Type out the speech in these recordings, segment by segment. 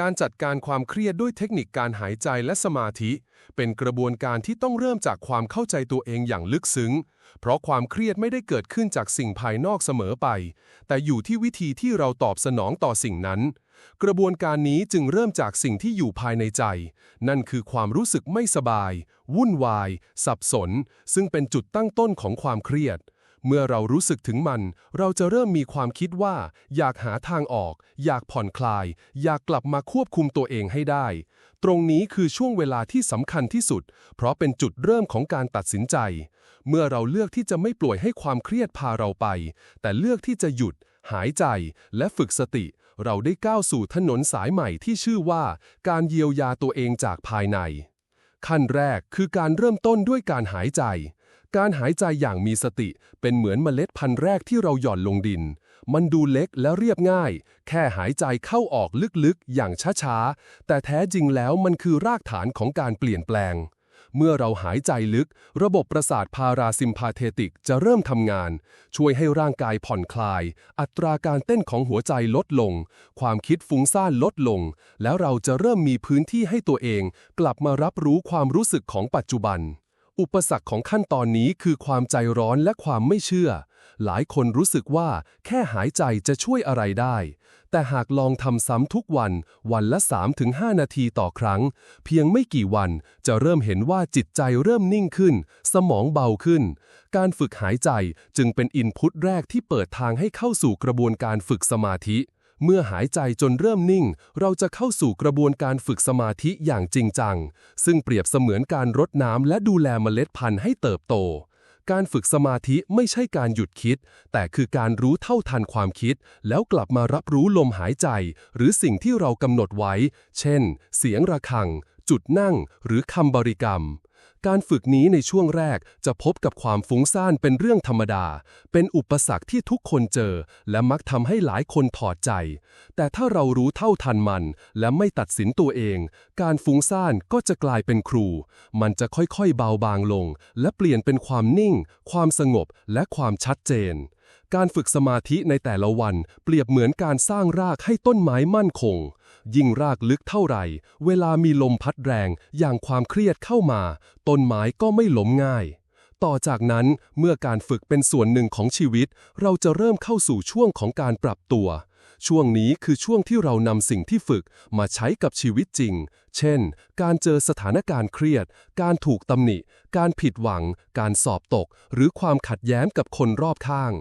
การจัดการความเครียดด้วยเทคนิคการหายใจและสมาธิ เป็นกระบวนการที่ต้องเริ่มจากความเข้าใจตัวเองอย่างลึกซึ้ง เพราะความเครียดไม่ได้เกิดขึ้นจากสิ่งภายนอกเสมอไป แต่อยู่ที่วิธีที่เราตอบสนองต่อสิ่งนั้น กระบวนการนี้จึงเริ่มจากสิ่งที่อยู่ภายในใจ นั่นคือความรู้สึกไม่สบาย วุ่นวาย สับสน ซึ่งเป็นจุดตั้งต้นของความเครียด เมื่อเรารู้สึกถึงมัน เราจะเริ่มมีความคิดว่า อยากหาทางออก อยากผ่อนคลาย อยากกลับมาควบคุมตัวเองให้ได้ ตรงนี้คือช่วงเวลาที่สำคัญที่สุด เพราะเป็นจุดเริ่มของการตัดสินใจ เมื่อเราเลือกที่จะไม่ปล่อยให้ความเครียดพาเราไป แต่เลือกที่จะหยุด หายใจ และฝึกสติ เราได้ก้าวสู่ถนนสายใหม่ที่ชื่อว่า การเยียวยาตัวเองจากภายใน ขั้นแรกคือการเริ่มต้นด้วยการหายใจ การหายใจอย่างมีสติเป็นเหมือนเมล็ดพันธุ์แรกที่เราหย่อนลงดิน มันดูเล็กและเรียบง่าย แค่หายใจเข้าออกลึกๆ อย่างช้าๆ แต่แท้จริงแล้วมันคือรากฐานของการเปลี่ยนแปลง เมื่อเราหายใจลึก ระบบประสาทพาราซิมพาเทติกจะเริ่มทำงาน ช่วยให้ร่างกายผ่อนคลาย อัตราการเต้นของหัวใจลดลง ความคิดฟุ้งซ่านลดลง แล้วเราจะเริ่มมีพื้นที่ให้ตัวเอง กลับมารับรู้ความรู้สึกของปัจจุบัน อุปสรรคของขั้นตอนนี้คือความใจร้อนและความไม่เชื่อ หลายคนรู้สึกว่าแค่หายใจจะช่วยอะไรได้ แต่หากลองทำซ้ำทุกวัน วันละ 3-5 นาทีต่อครั้ง เพียงไม่กี่วันจะเริ่มเห็นว่าจิตใจเริ่มนิ่งขึ้น สมองเบาขึ้น การฝึกหายใจจึงเป็นอินพุตแรกที่เปิดทางให้เข้าสู่กระบวนการฝึกสมาธิ เมื่อหายใจจนเริ่มนิ่ง เราจะเข้าสู่กระบวนการฝึกสมาธิอย่างจริงจัง ซึ่งเปรียบเสมือนการรดน้ำและดูแลเมล็ดพันธุ์ให้เติบโต การฝึกสมาธิไม่ใช่การหยุดคิด แต่คือการรู้เท่าทันความคิด แล้วกลับมารับรู้ลมหายใจ หรือสิ่งที่เรากำหนดไว้ เช่น เสียงระฆัง จุดนั่ง หรือคำบริกรรม การฝึกนี้ในช่วงแรกจะพบกับความฟุ้งซ่านเป็นเรื่องธรรมดา เป็นอุปสรรคที่ทุกคนเจอ และมักทำให้หลายคนถอดใจ แต่ถ้าเรารู้เท่าทันมัน และไม่ตัดสินตัวเอง การฟุ้งซ่านก็จะกลายเป็นครู มันจะค่อยๆเบาบางลง และเปลี่ยนเป็นความนิ่ง ความสงบ และความชัดเจน การฝึกสมาธิในแต่ละวันเปรียบเหมือนการสร้างรากให้ต้นไม้มั่นคง ยิ่งรากลึกเท่าไหร่ เวลามีลมพัดแรงอย่างความเครียดเข้ามา ต้นไม้ก็ไม่ล้มง่าย ต่อจากนั้นเมื่อการฝึกเป็นส่วนหนึ่งของชีวิต เราจะเริ่มเข้าสู่ช่วงของการปรับตัว ช่วงนี้คือช่วงที่เรานำสิ่งที่ฝึกมาใช้กับชีวิตจริง เช่น การเจอสถานการณ์เครียด การถูกตำหนิ การผิดหวัง การสอบตก หรือความขัดแย้งกับคนรอบข้าง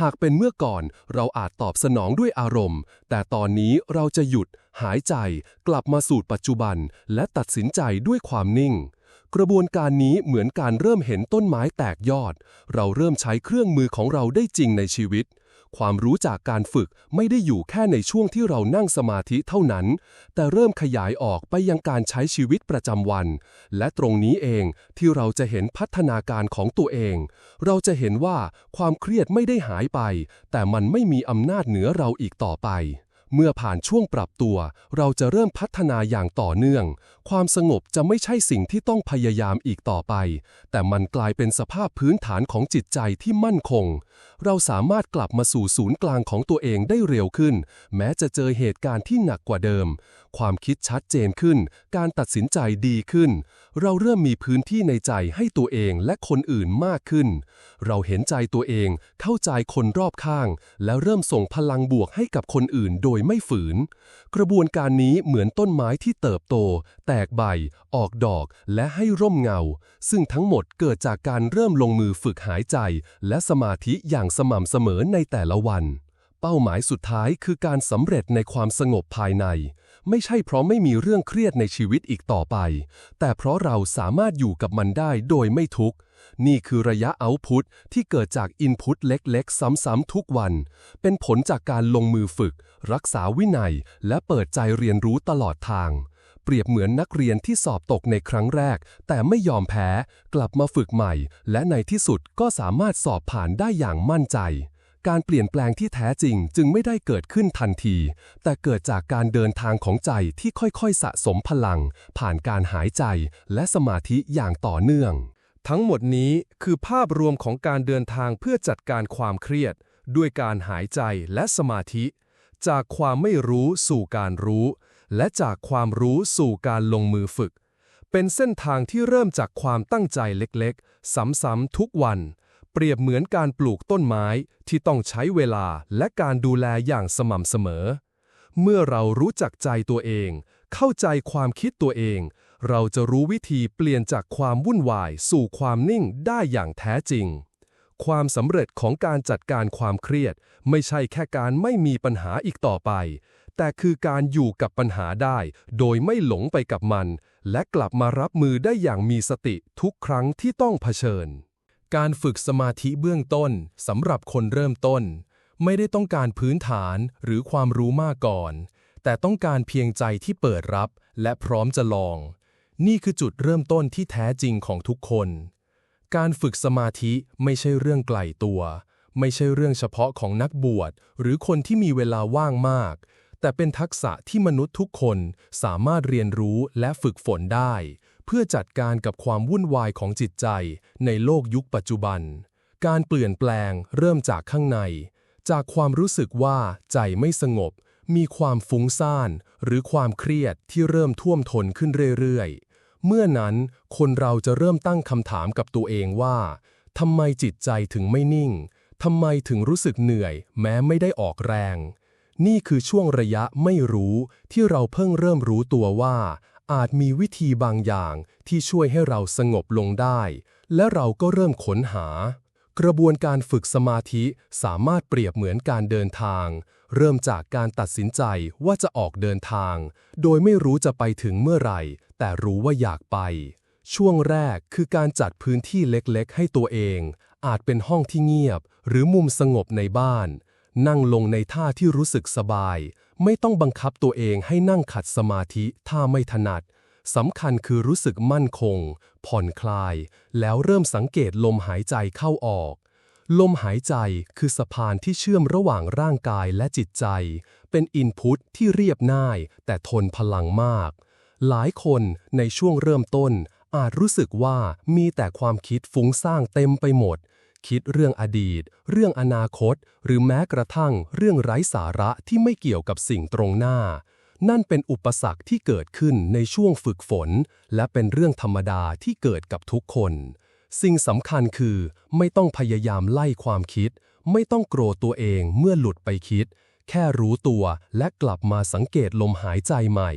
หากเป็นเมื่อก่อนเราอาจตอบสนองด้วยอารมณ์ แต่ตอนนี้เราจะหยุด หายใจ กลับมาสู่ปัจจุบัน และตัดสินใจด้วยความนิ่งกระบวนการนี้เหมือนการเริ่มเห็นต้นไม้แตกยอด เราเริ่มใช้เครื่องมือของเราได้จริงในชีวิต ความรู้จากการฝึกไม่ได้อยู่แค่ในช่วงที่เรานั่งสมาธิเท่านั้น แต่เริ่มขยายออกไปยังการใช้ชีวิตประจำวัน และตรงนี้เองที่เราจะเห็นพัฒนาการของตัวเอง เราจะเห็นว่าความเครียดไม่ได้หายไป แต่มันไม่มีอำนาจเหนือเราอีกต่อไป เมื่อผ่านช่วงปรับตัว เราจะเริ่มพัฒนาอย่างต่อเนื่อง ความสงบจะไม่ใช่สิ่งที่ต้องพยายามอีกต่อไป แต่มันกลายเป็นสภาพพื้นฐานของจิตใจที่มั่นคง เราสามารถกลับมาสู่ศูนย์กลางของตัวเองได้เร็วขึ้น แม้จะเจอเหตุการณ์ที่หนักกว่าเดิม ความคิดชัดเจนขึ้น การตัดสินใจดีขึ้น เราเริ่มมีพื้นที่ในใจให้ตัวเองและคนอื่นมากขึ้น เราเห็นใจตัวเอง เข้าใจคนรอบข้าง และเริ่มส่งพลังบวกให้กับคนอื่นโดยไม่ฝืน กระบวนการนี้เหมือนต้นไม้ที่เติบโต แตกใบ ออกดอก และให้ร่มเงา ซึ่งทั้งหมดเกิดจากการเริ่มลงมือฝึกหายใจ และสมาธิอย่างสม่ำเสมอในแต่ละวันเป้าหมายสุดท้ายคือการสำเร็จในความสงบภายใน ไม่ใช่เพราะไม่มีเรื่องเครียดในชีวิตอีกต่อไป แต่เพราะเราสามารถอยู่กับมันได้โดยไม่ทุกข์ นี่คือระยะเอาพุตที่เกิดจากอินพุตเล็กๆ ซ้ำๆทุกวัน เป็นผลจากการลงมือฝึก รักษาวินัย และเปิดใจเรียนรู้ตลอดทาง เปรียบเหมือนนักเรียนที่สอบตกในครั้งแรก แต่ไม่ยอมแพ้ กลับมาฝึกใหม่ และในที่สุดก็สามารถสอบผ่านได้อย่างมั่นใจ การเปลี่ยนแปลงที่แท้จริงจึงไม่ได้เกิดขึ้นทันที แต่เกิดจากการเดินทางของใจที่ค่อยๆ สะสมพลัง ผ่านการหายใจและสมาธิอย่างต่อเนื่อง ทั้งหมดนี้คือภาพรวมของการเดินทางเพื่อจัดการความเครียด ด้วยการหายใจและสมาธิ จากความไม่รู้สู่การรู้ และจากความรู้สู่การลงมือฝึก เป็นเส้นทางที่เริ่มจากความตั้งใจเล็กๆ ซ้ำๆทุกวัน เปรียบเหมือนการปลูกต้นไม้ที่ต้องใช้เวลาและการดูแลอย่างสม่ำเสมอ เมื่อเรารู้จักใจตัวเอง เข้าใจความคิดตัวเอง เราจะรู้วิธีเปลี่ยนจากความวุ่นวายสู่ความนิ่งได้อย่างแท้จริง ความสำเร็จของการจัดการความเครียด ไม่ใช่แค่การไม่มีปัญหาอีกต่อไป แต่คือการอยู่กับปัญหาได้ โดยไม่หลงไปกับมัน และกลับมารับมือได้อย่างมีสติทุกครั้งที่ต้องเผชิญ การฝึกสมาธิเบื้องต้นสำหรับคนเริ่มต้น ไม่ได้ต้องการพื้นฐานหรือความรู้มากก่อน แต่ต้องการเพียงใจที่เปิดรับและพร้อมจะลอง นี่คือจุดเริ่มต้นที่แท้จริงของทุกคน การฝึกสมาธิไม่ใช่เรื่องไกลตัว ไม่ใช่เรื่องเฉพาะของนักบวชหรือคนที่มีเวลาว่างมาก แต่เป็นทักษะที่มนุษย์ทุกคนสามารถเรียนรู้และฝึกฝนได้ เพื่อจัดการกับความวุ่นวายของจิตใจในโลกยุคปัจจุบัน การเปลี่ยนแปลงเริ่มจากข้างใน จากความรู้สึกว่าใจไม่สงบ มีความฟุ้งซ่าน หรือความเครียดที่เริ่มท่วมท้นขึ้นเรื่อยๆ เมื่อนั้นคนเราจะเริ่มตั้งคำถามกับตัวเองว่าทำไมจิตใจถึงไม่นิ่งทำไมถึงรู้สึกเหนื่อย แม้ไม่ได้ออกแรง นี่คือช่วงระยะไม่รู้ที่เราเพิ่งเริ่มรู้ตัวว่า อาจมีวิธีบางอย่างที่ช่วยให้เราสงบลงได้ และเราก็เริ่มค้นหา กระบวนการฝึกสมาธิสามารถเปรียบเหมือนการเดินทาง เริ่มจากการตัดสินใจว่าจะออกเดินทาง โดยไม่รู้จะไปถึงเมื่อไหร่ แต่รู้ว่าอยากไป ช่วงแรกคือการจัดพื้นที่เล็กๆ ให้ตัวเอง อาจเป็นห้องที่เงียบ หรือมุมสงบในบ้าน นั่งลงในท่าที่รู้สึกสบาย ไม่ต้องบังคับตัวเองให้นั่งขัดสมาธิถ้าไม่ถนัดสำคัญคือรู้สึกมั่นคง ผ่อนคลาย แล้วเริ่มสังเกตลมหายใจเข้าออก ลมหายใจคือสะพานที่เชื่อมระหว่างร่างกายและจิตใจ เป็นอินพุตที่เรียบง่าย แต่ทนพลังมาก หลายคนในช่วงเริ่มต้นอาจรู้สึกว่ามีแต่ความคิดฟุ้งซ่านเต็มไปหมด คิดเรื่องอดีต เรื่องอนาคต หรือแม้กระทั่งเรื่องไร้สาระที่ไม่เกี่ยวกับสิ่งตรงหน้า นั่นเป็นอุปสรรคที่เกิดขึ้นในช่วงฝึกฝน และเป็นเรื่องธรรมดาที่เกิดกับทุกคน สิ่งสำคัญคือ ไม่ต้องพยายามไล่ความคิด ไม่ต้องโกรธตัวเองเมื่อหลุดไปคิด แค่รู้ตัวและกลับมาสังเกตลมหายใจใหม่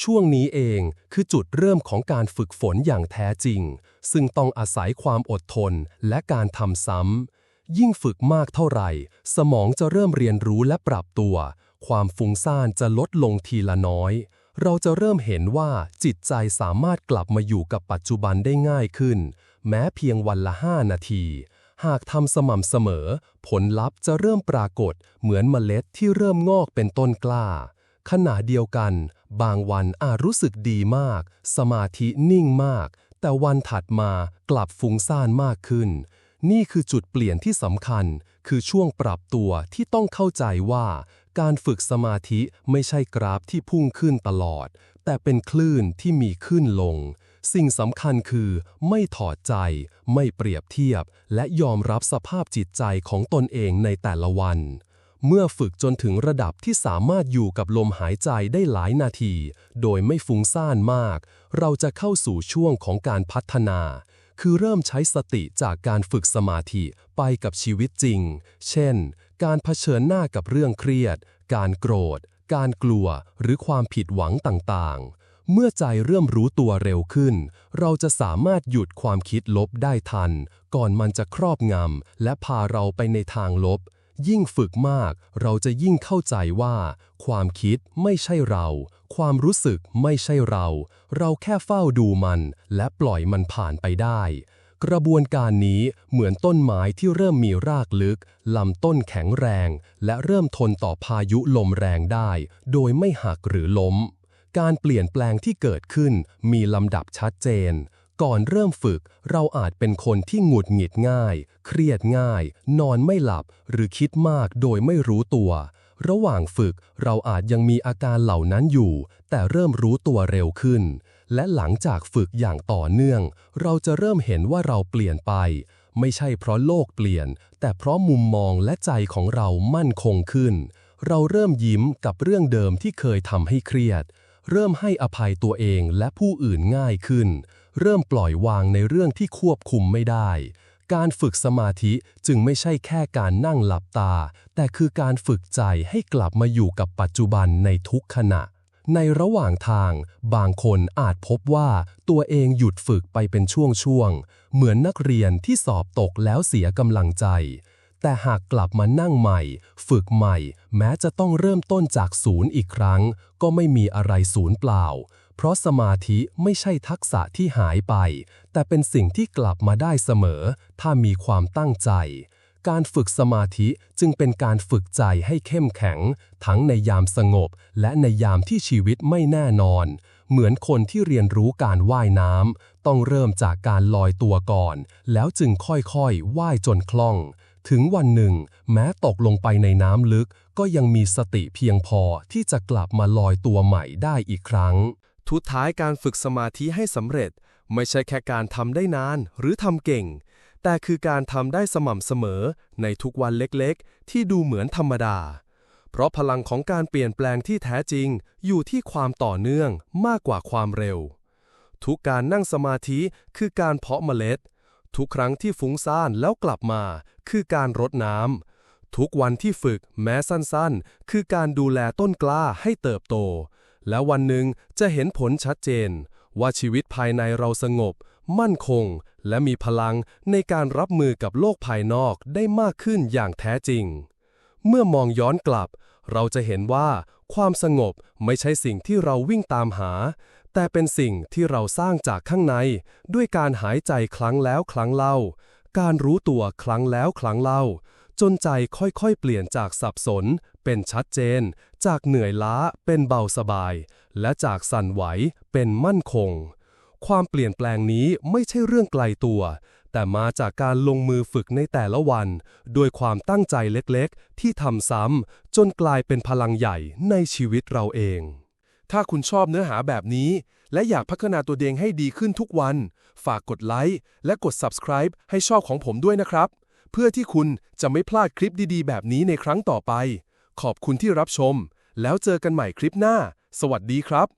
ช่วงนี้เองคือจุดเริ่มของการฝึกฝนอย่างแท้จริง ซึ่งต้องอาศัยความอดทนและการทำซ้ำ ยิ่งฝึกมากเท่าไหร่ สมองจะเริ่มเรียนรู้และปรับตัว ความฟุ้งซ่านจะลดลงทีละน้อย เราจะเริ่มเห็นว่าจิตใจสามารถกลับมาอยู่กับปัจจุบันได้ง่ายขึ้น แม้เพียงวันละ 5 นาที หากทำสม่ำเสมอ ผลลัพธ์จะเริ่มปรากฏเหมือนเมล็ดที่เริ่มงอกเป็นต้นกล้า ขณะเดียวกัน บางวันอาจรู้สึกดีมาก สมาธินิ่งมาก แต่วันถัดมากลับฟุ้งซ่านมากขึ้น นี่คือจุดเปลี่ยนที่สำคัญ คือช่วงปรับตัวที่ต้องเข้าใจว่า การฝึกสมาธิไม่ใช่กราฟที่พุ่งขึ้นตลอด แต่เป็นคลื่นที่มีขึ้นลง สิ่งสำคัญคือ ไม่ถอดใจ ไม่เปรียบเทียบ และยอมรับสภาพจิตใจของตนเองในแต่ละวัน เมื่อฝึกจนถึงระดับที่สามารถอยู่กับลมหายใจได้หลายนาที โดยไม่ฟุ้งซ่านมาก เราจะเข้าสู่ช่วงของการพัฒนา คือเริ่มใช้สติจากการฝึกสมาธิไปกับชีวิตจริง เช่น การเผชิญหน้ากับเรื่องเครียด การโกรธ การกลัว หรือความผิดหวังต่างๆ เมื่อใจเริ่มรู้ตัวเร็วขึ้น เราจะสามารถหยุดความคิดลบได้ทัน ก่อนมันจะครอบงำและพาเราไปในทางลบ ยิ่งฝึกมาก เราจะยิ่งเข้าใจว่า ความคิดไม่ใช่เรา ความรู้สึกไม่ใช่เรา เราแค่เฝ้าดูมัน และปล่อยมันผ่านไปได้ กระบวนการนี้เหมือนต้นไม้ที่เริ่มมีรากลึก ลำต้นแข็งแรง และเริ่มทนต่อพายุลมแรงได้ โดยไม่หักหรือล้ม การเปลี่ยนแปลงที่เกิดขึ้นมีลำดับชัดเจน ก่อนเริ่มฝึก เราอาจเป็นคนที่หงุดหงิดง่าย เครียดง่าย นอนไม่หลับ หรือคิดมากโดยไม่รู้ตัว ระหว่างฝึกเราอาจยังมีอาการเหล่านั้นอยู่ แต่เริ่มรู้ตัวเร็วขึ้น และหลังจากฝึกอย่างต่อเนื่อง เราจะเริ่มเห็นว่าเราเปลี่ยนไป ไม่ใช่เพราะโลกเปลี่ยน แต่เพราะมุมมองและใจของเรามั่นคงขึ้น เราเริ่มยิ้มกับเรื่องเดิมที่เคยทำให้เครียด เริ่มให้อภัยตัวเองและผู้อื่นง่ายขึ้น เริ่มปล่อยวางในเรื่องที่ควบคุมไม่ได้ การฝึกสมาธิจึงไม่ใช่แค่การนั่งหลับตา แต่คือการฝึกใจให้กลับมาอยู่กับปัจจุบันในทุกขณะ ในระหว่างทาง บางคนอาจพบว่าตัวเองหยุดฝึกไปเป็นช่วงๆ เหมือนนักเรียนที่สอบตกแล้วเสียกำลังใจแต่หากกลับมานั่งใหม่ ฝึกใหม่ แม้จะต้องเริ่มต้นจากศูนย์อีกครั้ง ก็ไม่มีอะไรศูนย์เปล่า เพราะสมาธิไม่ใช่ทักษะที่หายไป แต่เป็นสิ่งที่กลับมาได้เสมอ ถ้ามีความตั้งใจ การฝึกสมาธิจึงเป็นการฝึกใจให้เข้มแข็ง ทั้งในยามสงบ และในยามที่ชีวิตไม่แน่นอน เหมือนคนที่เรียนรู้การว่ายน้ำต้องเริ่มจากการลอยตัวก่อน แล้วจึงค่อยๆว่ายจนคล่องถึงวันหนึ่ง แม้ตกลงไปในน้ำลึก ก็ยังมีสติเพียงพอที่จะกลับมาลอยตัวใหม่ได้อีกครั้ง ทุดท้ายการฝึกสมาธิให้สำเร็จ ไม่ใช่แค่การทำได้นานหรือทำเก่ง แต่คือการทำได้สม่ำเสมอในทุกวันเล็กๆ ที่ดูเหมือนธรรมดา เพราะพลังของการเปลี่ยนแปลงที่แท้จริง อยู่ที่ความต่อเนื่องมากกว่าความเร็ว ทุกการนั่งสมาธิคือการเพาะเมล็ด ทุกครั้งที่ฟุ้งซ่านแล้วกลับมา คือการรดน้ำทุกวันที่ฝึกแม้สั้นๆ คือการดูแลต้นกล้าให้เติบโต และวันหนึ่งจะเห็นผลชัดเจน ว่าชีวิตภายในเราสงบ มั่นคง และมีพลังในการรับมือกับโลกภายนอกได้มากขึ้นอย่างแท้จริง เมื่อมองย้อนกลับ เราจะเห็นว่าความสงบไม่ใช่สิ่งที่เราวิ่งตามหา แต่เป็นสิ่งที่เราสร้างจากข้างใน ด้วยการหายใจครั้งแล้วครั้งเล่า การรู้ตัวครั้งแล้วครั้งเล่า จนใจค่อยๆ เปลี่ยนจากสับสน เป็นชัดเจน จากเหนื่อยล้าเป็นเบาสบาย และจากสั่นไหวเป็นมั่นคง ความเปลี่ยนแปลงนี้ไม่ใช่เรื่องไกลตัว แต่มาจากการลงมือฝึกในแต่ละวัน ด้วยความตั้งใจเล็กๆ ที่ทำซ้ำจนกลายเป็นพลังใหญ่ในชีวิตเราเอง ถ้าคุณชอบเนื้อหาแบบนี้ และอยากพัฒนาตัวเองให้ดีขึ้นทุกวัน ฝากกดไลค์และกด subscribe ให้ชอบของผมด้วยนะครับเพื่อที่คุณจะไม่พลาดคลิปดีๆ แบบนี้ในครั้งต่อไป ขอบคุณที่รับชม แล้วเจอกันใหม่คลิปหน้า สวัสดีครับ